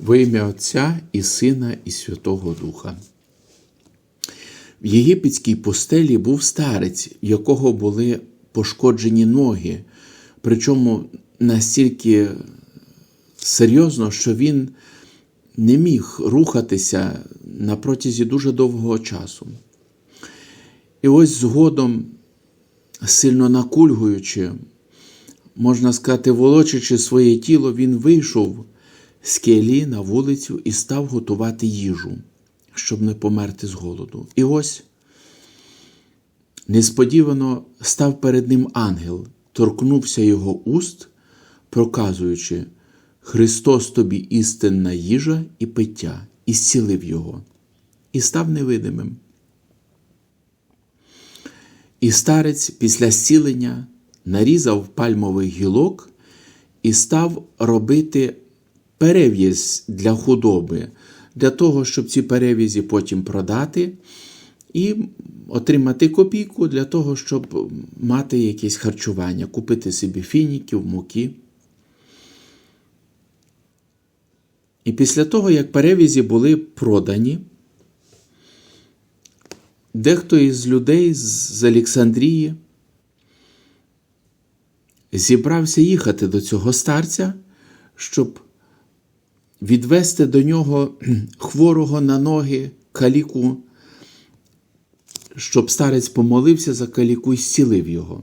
Во ім'я Отця і Сина, і Святого Духа. В єгипетській постелі був старець, в якого були пошкоджені ноги, причому настільки серйозно, що він не міг рухатися на протязі дуже довгого часу. І ось згодом, сильно накульгуючи, можна сказати, волочачи своє тіло, він вийшов з келі на вулицю і став готувати їжу, щоб не померти з голоду. І ось несподівано став перед ним ангел, торкнувся його уст, проказуючи, Христос тобі істинна їжа і пиття, і зцілив його, і став невидимим. І старець після зцілення нарізав пальмовий гілок і став робити перев'язь для худоби, для того, щоб ці перев'язі потім продати і отримати копійку для того, щоб мати якесь харчування, купити собі фініків, муки. І після того, як перевізі були продані, дехто із людей з Олександрії зібрався їхати до цього старця, щоб відвести до нього хворого на ноги каліку, щоб старець помолився за каліку і зцілив його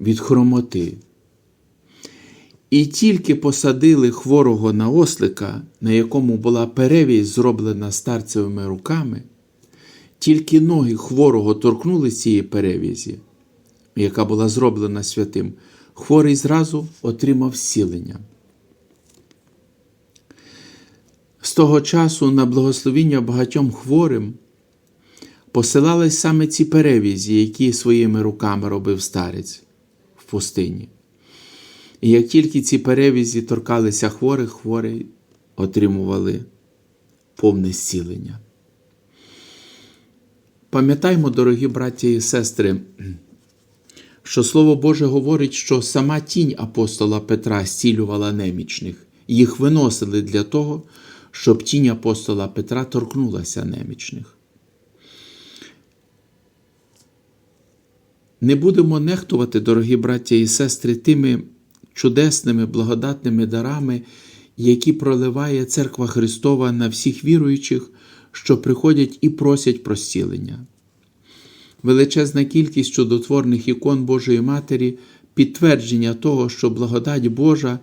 від хромоти. І тільки посадили хворого на ослика, на якому була перевізь зроблена старцевими руками, тільки ноги хворого торкнули цієї перевізі, яка була зроблена святим, хворий зразу отримав зцілення. Того часу на благословіння багатьом хворим посилались саме ці перевізі, які своїми руками робив старець в пустині. І як тільки ці перевізі торкалися хворих, хворі отримували повне зцілення. Пам'ятаймо, дорогі браті і сестри, що Слово Боже говорить, що сама тінь апостола Петра зцілювала немічних, їх виносили для того, щоб тінь апостола Петра торкнулася немічних. Не будемо нехтувати, дорогі браття і сестри, тими чудесними благодатними дарами, які проливає Церква Христова на всіх віруючих, що приходять і просять про зцілення. Величезна кількість чудотворних ікон Божої Матері підтвердження того, що благодать Божа,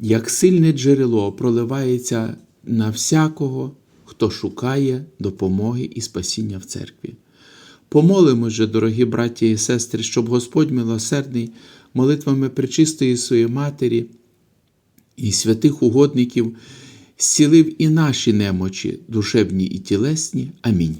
як сильне джерело, проливається на всякого, хто шукає допомоги і спасіння в церкві. Помолимо же, дорогі браті і сестри, щоб Господь милосердний молитвами причистої своєї Матері і святих угодників зцілив і наші немочі, душевні і тілесні. Амінь.